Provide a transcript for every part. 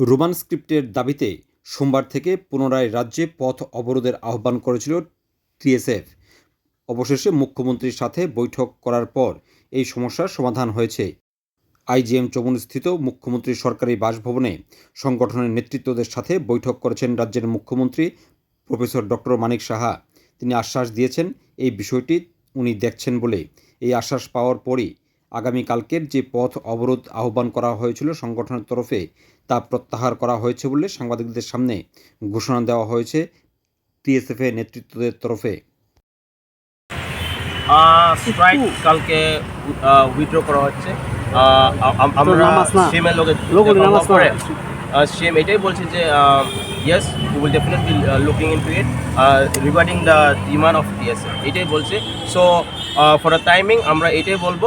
Roman স্ক্রিপ্টের দাবিতে সোমবার থেকে পুনরায় রাজ্যে পথ অবরোধের আহ্বান করেছিল টিএসএফ। অবশেষে মুখ্যমন্ত্রীর সাথে বৈঠক করার পর এই সমস্যার সমাধান হয়েছে। আইজিএম চমুনস্থিত মুখ্যমন্ত্রীর সরকারি বাসভবনে সংগঠনের নেতৃত্বদের সাথে বৈঠক করেছেন রাজ্যের মুখ্যমন্ত্রী প্রফেসর ডক্টর মানিক সাহা। তিনি আশ্বাস দিয়েছেন, এই বিষয়টি উনি দেখছেন বলে। এই আশ্বাস পাওয়ার পরই আগামীকালকের যে পথ অবরোধ আহ্বান করা হয়েছিল সংগঠনের তরফে তা প্রত্যাহার করা হয়েছে বলে সাংবাদিকদের সামনে ঘোষণা দেওয়া হয়েছে টিএসএফের নেতৃত্বদের তরফে স্ট্রাইক কালকে উইথড্র করা হচ্ছে আমরা। সিএমের লোকের। সিএম এটাই বলছে যে yes will definitely looking into it regarding the demand of TS এটাই বলছে। সো ফর দ্য টাইমিং আমরা এটাই বলব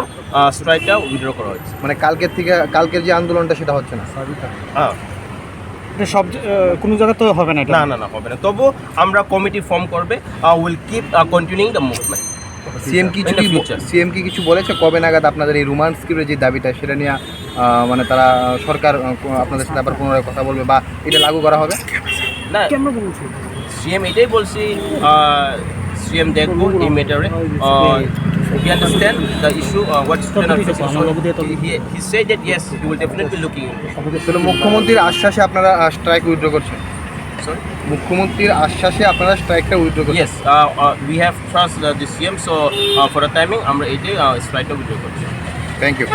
স্ট্রাইকটা উইথড্র করা হচ্ছে মানে কালকের থেকে কালকের যে আন্দোলনটা সেটা হচ্ছে না? হ্যাঁ। এটা সব কোনো জায়গায় তো হবে না এটা? না না না হবে না। তবু আমরা কমিটি ফর্ম করবে will keep continuing the movement CM কিছু the কি. সিএম কি কিছু বলেছে? কবে নাগাদ আপনাদের এই রোমান স্ক্রিপ্টের যে দাবিটা সেটা নিয়ে মানে তারা সরকার আপনাদের সাথে আবার পুনরায় কথা বলবে বা এটা লাগু করা হবে? না কেন বলছো? এটাই বলছি সিএম দেখব এই ম্যাটারে মুখ্যমন্ত্রীর আশ্বাসে আপনারা uh, স্ট্রাইক উইথড্র করছেন? মুখ্যমন্ত্রীর আশ্বাসে আপনারা স্ট্রাইকটা উইথড্র করছেন? আমরা এইটাই স্ট্রাইকটা উইথড্র করছি। Thank you